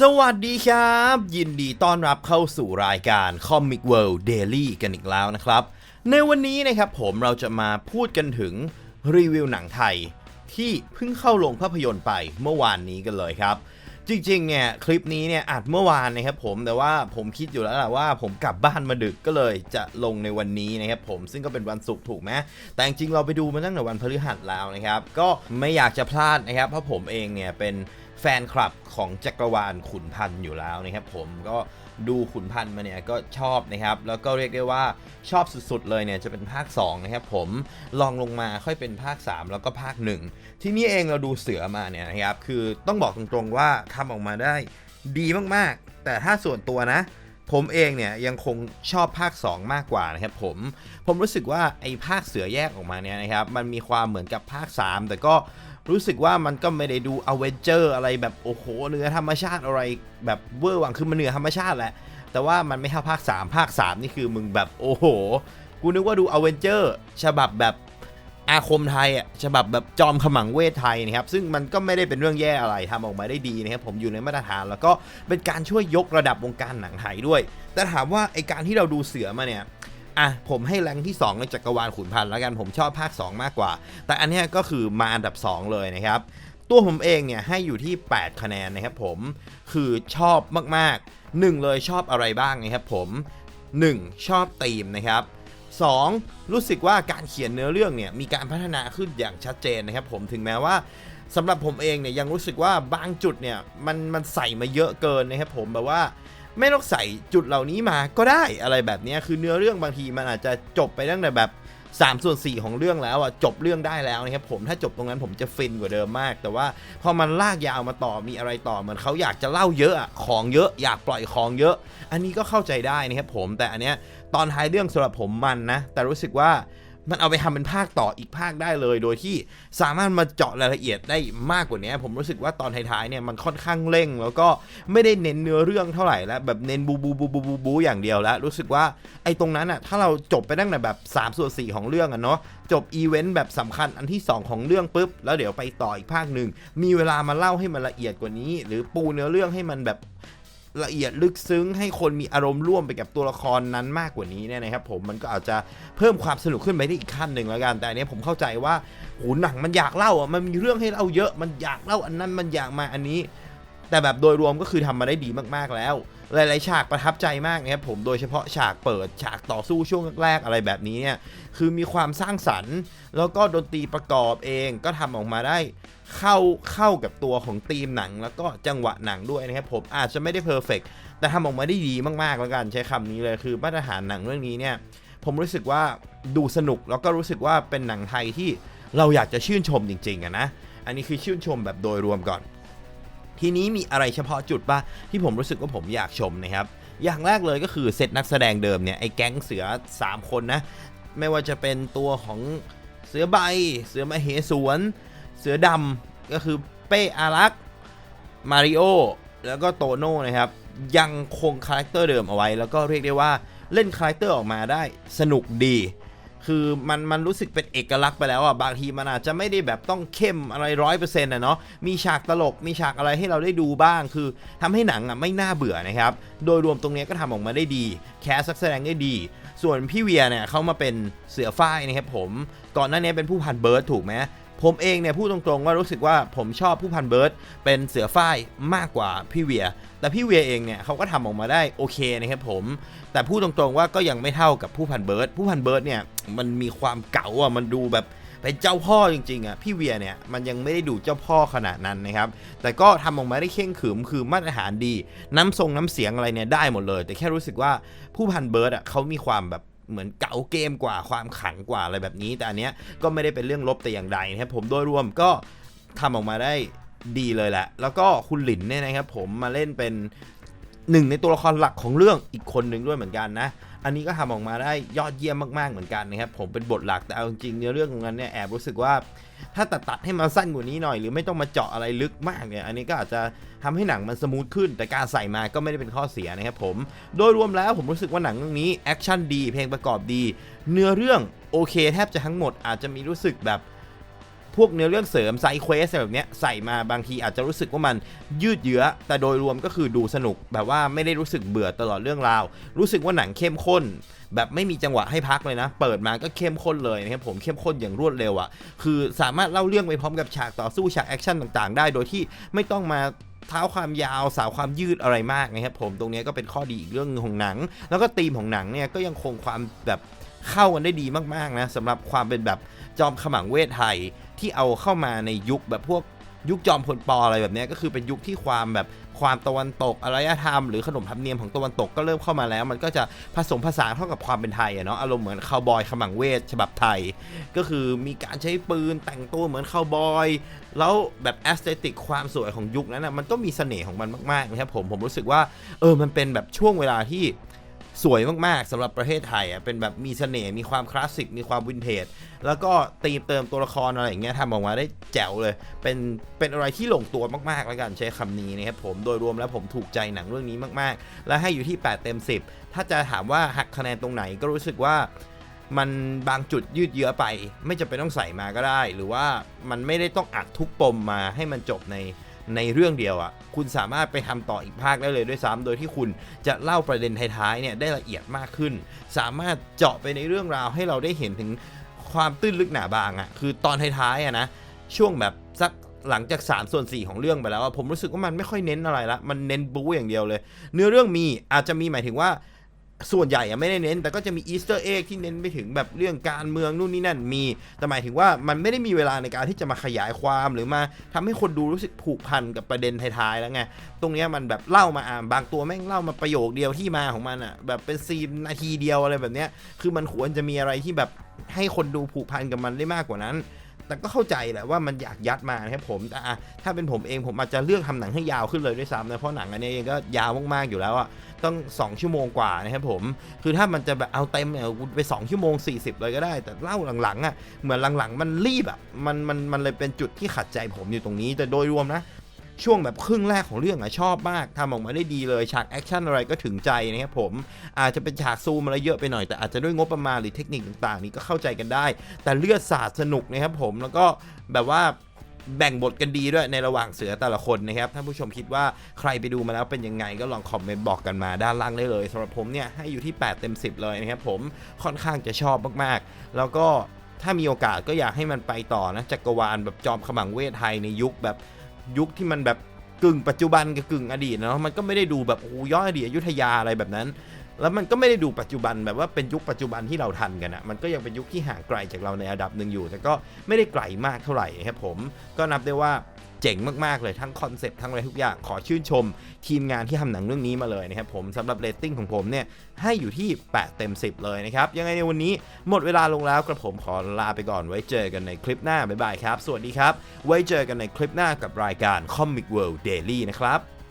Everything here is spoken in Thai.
สวัสดีครับ ยินดีต้อนรับเข้าสู่รายการ Comic World Daily กันอีกแล้วนะครับ ในวันนี้นะครับผมเราจะมาพูดกันถึงรีวิวหนังไทย ที่เพิ่งเข้าโรงภาพยนตร์ไปเมื่อวานนี้กันเลยครับ จริงๆเนี่ยคลิปนี้เนี่ยอัดเมื่อวานนะครับผมแต่ว่าผมคิดอยู่แล้วแหละว่าผมกลับบ้านมาดึกก็เลยจะลงในวันนี้นะครับผมซึ่งก็เป็นวันศุกร์ถูกไหมแต่จริงๆเราไปดูมาตั้งแต่วันพฤหัสแล้วนะครับ ก็ไม่อยากจะพลาดนะครับเพราะผมเองเนี่ยเป็น แฟนคลับของจักรวาลขุนพันธ์อยู่แล้วนะครับผมก็ดูขุนพันธ์มาเนี่ยก็ชอบนะครับ แล้วก็เรียกได้ว่าชอบสุดๆเลยเนี่ยจะเป็นภาค 2 นะครับผมลองลงมาค่อยเป็นภาค 3 แล้วก็ภาค 1 ที่นี่เองเราดูเสือมาเนี่ยนะครับ คือต้องบอกตรงๆว่าทำออกมาได้ดีมากๆ แต่ถ้าส่วนตัวนะ ผมเองเนี่ยยังคงชอบภาค 2 มากกว่านะครับผมผมรู้สึกว่าไอ้ภาคเสือแยกออกมาเนี่ยนะครับมันมีความเหมือนกับภาค 3 แต่ก็ รู้สึกว่ามันก็ไม่ได้ดูอเวนเจอร์อะไรแบบโอ้โหเหนือธรรมชาติอะไรแบบเวอร์วังคือมันเหนือธรรมชาติแหละ แต่ว่ามันไม่เท่าภาค 3 ภาค 3 นี่คือมึงแบบโอ้โห กูนึกว่าดูอเวนเจอร์ฉบับแบบอาคมไทยอะฉบับแบบจอมขมังเวทไทยนะครับ ซึ่งมันก็ไม่ได้เป็นเรื่องแย่อะไรทำออกมาได้ดีนะครับ ผมอยู่ในมาตรฐาน แล้วก็เป็นการช่วยยกระดับวงการหนังไทยด้วย แต่ถามว่าไอการที่เราดูเสือมาเนี่ย อะผมให้แรงที่ 2 ในจักรวาลขุนพันธ์แล้วกันผมชอบภาค 2 มากกว่า แต่อันนี้ก็คือมาอันดับ 2 เลยนะครับ ตัวผมเองเนี่ยให้อยู่ที่ 8 คะแนนนะครับผมคือชอบมากๆ 1 เลยชอบอะไรบ้างนะครับผม 1. ชอบธีมนะครับ 2. รู้สึกว่าการเขียนเนื้อเรื่องเนี่ยมีการพัฒนาขึ้นอย่างชัดเจนนะครับผมถึงแม้ว่าสำหรับผมเองเนี่ยยังรู้สึกว่าบางจุดเนี่ยมันมันใส่มาเยอะเกินนะครับผมแบบว่า ไม่ต้องใส่จุดเหล่านี้มาก็ได้อะไรแบบเนี้ยคือเนื้อเรื่องบางทีมันอาจจะจบไปตั้งแต่แบบ3ส่วน4ของเรื่องแล้วอะจบเรื่องได้แล้วนะครับผมถ้าจบตรงนั้นผมจะฟินกว่าเดิมมาก แต่ว่าพอมันลากยาวมาต่อมีอะไรต่อเหมือนเขาอยากจะเล่าเยอะอะของเยอะอยากปล่อยของเยอะ อันนี้ก็เข้าใจได้นะครับผมแต่อันเนี้ยตอนท้ายเรื่องสำหรับผมมันนะ แต่รู้สึกว่า มันเอาไปทำเป็นภาคต่ออีกภาคได้เลย โดยที่สามารถมาเจาะรายละเอียดได้มากกว่านี้ ผมรู้สึกว่าตอนท้ายๆเนี่ยมันค่อนข้างเร่ง แล้วก็ไม่ได้เน้นเนื้อเรื่องเท่าไหร่แล้วแบบเน้นบูบูบูบูบูบูอย่างเดียวแล้ว รู้สึกว่าไอ้ตรงนั้นอะถ้าเราจบไปตั้งแต่แบบ3ส่วน4ของเรื่องอะเนาะจบอีเวนต์แบบสำคัญอันที่ 2 ของเรื่องปุ๊บ แล้วเดี๋ยวไปต่ออีกภาคหนึ่งมีเวลามาเล่าให้มันละเอียดกว่านี้ หรือปูเนื้อเรื่องให้มันแบบ ละเอียดลึกซึ้งให้คนมีอารมณ์ร่วมไปกับตัวละครนั้นมากกว่านี้เนี่ยนะครับผมมันก็อาจจะเพิ่มความสนุกขึ้นไปได้อีกขั้นหนึ่งแล้วกัน แต่อันนี้ผมเข้าใจว่าโหหนังมันอยากเล่าอะมันมีเรื่องให้เล่าเยอะมันอยากเล่าอันนั้นมันอยากมาอันนี้ แต่แบบโดยรวมก็คือทำมาได้ดีมากๆแล้ว หลายๆ ฉากประทับใจมากนะครับผมโดยเฉพาะฉากเปิดฉากต่อสู้ช่วงแรกๆอะไรแบบนี้เนี่ยคือมีความสร้างสรรค์ แล้วก็ดนตรีประกอบเองก็ทำออกมาได้เข้าเข้ากับตัวของธีมหนัง แล้วก็จังหวะหนังด้วยนะครับผมอาจจะไม่ได้เพอร์เฟกแต่ทำออกมาได้ดีมากๆแล้วกันใช้คำนี้เลยคือมาตรฐานหนังเรื่องนี้เนี่ยผมรู้สึกว่าดูสนุกแล้วก็รู้สึกว่าเป็นหนังไทยที่เราอยากจะชื่นชมจริงๆอะนะ อันนี้คือชื่นชมแบบโดยรวมก่อน ทีนี้มีอะไรเฉพาะจุดปะที่ผมรู้สึกว่าผมอยากชมนะครับ อย่างแรกเลยก็คือเซตนักแสดงเดิมเนี่ยไอ้แก๊งเสือ 3 คนนะ ไม่ว่าจะเป็นตัวของเสือใบ เสือมเหสวน เสือดำก็คือเป้อารักมาริโอแล้วก็โตโน่นะครับ ยังคงคาแรคเตอร์เดิมเอาไว้ แล้วก็เรียกได้ว่าเล่นคาแรคเตอร์ออกมาได้สนุกดี คือมันมันรู้สึกเป็นเอกลักษณ์ไปแล้วอะบางทีมันอาจจะไม่ได้แบบต้องเข้มอะไรร้อยเปอร์เซ็นต์นะเนาะมีฉากตลกมีฉากอะไรให้เราได้ดูบ้าง คือทำให้หนังอะไม่น่าเบื่อนะครับโดยรวมตรงนี้ก็ทำออกมาได้ดี แคสักแสดงได้ดี ส่วนพี่เวียเนี่ยเขามาเป็นเสือฝ้ายนะครับผม ก่อนหน้านี้เป็นผู้พันเบิร์ดถูกไหม ผมเองเนี่ยพูดตรงๆว่ารู้สึกว่าผมชอบผู้พันเบิร์ดเป็นเสือฝ้ายมากกว่าพี่เวีย แต่พี่เวียเองเนี่ยเขาก็ทำออกมาได้โอเคนะครับผม แต่พูดตรงๆว่าก็ยังไม่เท่ากับผู้พันเบิร์ดผู้พันเบิร์ดเนี่ยมันมีความเก๋าอะมันดูแบบเป็นเจ้าพ่อจริงๆอะพี่เวียเนี่ยมันยังไม่ได้ดูเจ้าพ่อขนาดนั้นนะครับ แต่ก็ทำออกมาได้เข่งขรึมคือมาตรฐานดี น้ำทรงน้ำเสียงอะไรเนี่ยได้หมดเลย แต่แค่รู้สึกว่าผู้พันเบิร์ดอะเขามีความแบบ เหมือนเก่าเกมกว่าความขังกว่าอะไรแบบนี้ แต่อันเนี้ยก็ไม่ได้เป็นเรื่องลบแต่อย่างใดนะครับผมโดยรวมก็ทำออกมาได้ดีเลยแหละ แล้วก็คุณหลินเนี่ยนะครับผมมาเล่นเป็นหนึ่งในตัวละครหลักของเรื่องอีกคนหนึ่งด้วยเหมือนกันนะ อันนี้ก็ทำออกมาได้ยอดเยี่ยมมาก ๆ เหมือนกันนะครับ ผมเป็นบทหลักแต่เอาจริงเนื้อเรื่องของนั้นเนี่ยแอบรู้สึกว่าถ้าตัดตัดให้มันสั้นกว่านี้หน่อย หรือไม่ต้องมาเจาะอะไรลึกมากเนี่ยอันนี้ก็อาจจะทำให้หนังมันสมูทขึ้น แต่การใส่มาก็ไม่ได้เป็นข้อเสียนะครับผมโดยรวมแล้วผมรู้สึกว่าหนังเรื่องนี้แอคชั่นดีเพลงประกอบดี เนื้อเรื่องโอเคแทบจะทั้งหมดอาจจะมีรู้สึกแบบ พวกเนื้อเรื่องเสริมไซเควสแบบเนี้ยใส่มาบางทีอาจจะรู้สึกว่ามันยืดเยื้อ แต่โดยรวมก็คือดูสนุก แบบว่าไม่ได้รู้สึกเบื่อตลอดเรื่องราว รู้สึกว่าหนังเข้มข้น แบบไม่มีจังหวะให้พักเลยนะ เปิดมาก็เข้มข้นเลยนะครับผมเข้มข้นอย่างรวดเร็วอะ่ะคือสามารถเล่าเรื่องไปพร้อมกับฉากต่อสู้ฉากแอคชั่นต่างๆ ได้โดยที่ไม่ต้องมาเท้าความยาวสาวความยืดอะไรมากนะครับผมตรงนี้ก็เป็นข้อดีอีกเรื่องหนึงของหนัง แล้วก็ธีมของหนังเนี่ยก็ยังคงความแบบ เข้ากันได้ดีมากๆนะสำหรับความเป็นแบบจอมขมังเวทไทยที่เอาเข้ามาในยุคแบบพวกยุคจอมพลปออะไรแบบนี้ก็คือเป็นยุคที่ความแบบความตะวันตกอารยธรรมหรือขนบธรรมเนียมของตะวันตกก็เริ่มเข้ามาแล้ว มันก็จะผสมผสานเข้ากับความเป็นไทยอะเนาะอารมณ์เหมือนคาวบอยขมังเวทฉบับไทย ก็คือมีการใช้ปืนแต่งตัวเหมือนคาวบอย แล้วแบบแอสเตติกความสวยของยุคนั้นนะมันก็มีเสน่ห์ของมันมากๆนะครับผมผมรู้สึกว่าเออมันเป็นแบบช่วงเวลาที่ สวยมาก ๆสำหรับประเทศไทยอะเป็นแบบมีเสน่ห์มีความคลาสสิกมีความวินเทจแล้วก็ตีเติมตัวละครอะไรอย่างเงี้ยทำออกมาได้แจ๋วเลย เป็นเป็นอะไรที่ลงตัวมากๆแล้วกันใช้คำนี้นะครับผมโดยรวมแล้วผมถูกใจหนังเรื่องนี้มากๆ และให้อยู่ที่ 8 เต็ม 10 ถ้าจะถามว่าหักคะแนนตรงไหนก็รู้สึกว่ามันบางจุดยืดเยื้อไป ไม่จำเป็นต้องใส่มาก็ได้ หรือว่ามันไม่ได้ต้องอัดทุกปมมาให้มันจบใน ในเรื่องเดียวอะ่ะคุณสามารถไปทำต่ออีกภาคได้เลยด้วยซ้ำโดยที่คุณจะเล่าประเด็นท้ายๆเนี่ยได้ละเอียดมากขึ้น สามารถเจาะไปในเรื่องราวให้เราได้เห็นถึงความตื้นลึกหนาบางอะ่ะคือตอนท้ายๆอะ่ะนะช่วงแบบสักหลังจาก3ส่วน4ของเรื่องไปแล้วอะผมรู้สึกว่ามันไม่ค่อยเน้นอะไรละมันเน้นบู๊อย่างเดียวเลย เนื้อเรื่องมีอาจจะมีหมายถึงว่า ส่วนใหญ่ไม่ได้เน้น แต่ก็จะมีอีสเตอร์เอ็กที่เน้นไปถึงแบบเรื่องการเมืองนู่นนี่นั่นมี แต่หมายถึงว่ามันไม่ได้มีเวลาในการที่จะมาขยายความหรือมาทำให้คนดูรู้สึกผูกพันกับประเด็นท้ายๆแล้วไง ตรงนี้มันแบบเล่ามาอ่านบางตัวแม่งเล่ามาประโยคเดียวที่มาของมันอะแบบเป็นซีนนาทีเดียวอะไรแบบเนี้ยคือมันควรจะมีอะไรที่แบบให้คนดูผูกพันกับมันได้มากกว่านั้น แต่ก็เข้าใจแหละว่ามันอยากยัดมานะครับผมแต่ถ้าเป็นผมเองผมอาจจะเลือกทำหนังให้ยาวขึ้นเลยด้วยซ้ำนะเพราะหนังอันนี้เองก็ยาวมากๆอยู่แล้วอะต้อง 2 ชั่วโมงกว่านะครับผม คือถ้ามันจะแบบเอาเต็มเนี่ยไป 2 ชั่วโมง 40 เลยก็ได้ แต่เล่าหลังๆอะเหมือนหลังๆ มันรีบอะมันมันมันเลยเป็นจุดที่ขัดใจผมอยู่ตรงนี้ แต่โดยรวมนะ ช่วงแบบครึ่งแรกของเรื่องอะชอบมากทำออกมาได้ดีเลยฉากแอคชั่นอะไรก็ถึงใจนะครับผมอาจจะเป็นฉากซูมอะไรเยอะไปหน่อยแต่อาจจะด้วยงบประมาณหรือเทคนิคต่างๆ นี่ก็เข้าใจกันได้ แต่เลือดสาดสนุกนะครับผมแล้วก็แบบว่าแบ่งบทกันดีด้วยในระหว่างเสือแต่ละคนนะครับท่านผู้ชมคิดว่าใครไปดูมาแล้วเป็นยังไงก็ลองคอมเมนต์บอกกันมาด้านล่างได้เลยสำหรับผมเนี่ยให้อยู่ที่ 8 เต็ม 10 เลยนะครับผมค่อนข้างจะชอบมากๆ แล้วก็ถ้ามีโอกาสก็อยากให้มันไปต่อนะจักรวาลแบบจอมขมังเวทไทยในยุคแบบ ยุคที่มันแบบกึ่งปัจจุบันกับกึ่งอดีตเนาะมันก็ไม่ได้ดูแบบโอ้ย้อนอดีตอยุธยาอะไรแบบนั้น แล้วมันก็ไม่ได้ดูปัจจุบันแบบว่าเป็นยุคปัจจุบันที่เราทันกันอะมันก็ยังเป็นยุคที่ห่างไกลจากเราในระดับหนึ่งอยู่ แต่ก็ไม่ได้ไกลมากเท่าไหร่ครับผม ก็นับได้ว่าเจ๋งมาก ๆ เลยทั้งคอนเซปต์ทั้งอะไรทุกอย่าง ขอชื่นชม ทีมงานที่ทำหนังเรื่องนี้มาเลยนะครับผมสำหรับเรตติ้งของผมเนี่ย ให้อยู่ที่ 8 เต็ม 10 เลยนะครับ ยังไงในวันนี้หมดเวลาลงแล้วกระผมขอลาไปก่อนไว้เจอกันในคลิปหน้า บ๊ายบายครับ สวัสดีครับ ไว้เจอกันในคลิปหน้ากับรายการ Comic World Daily นะครับ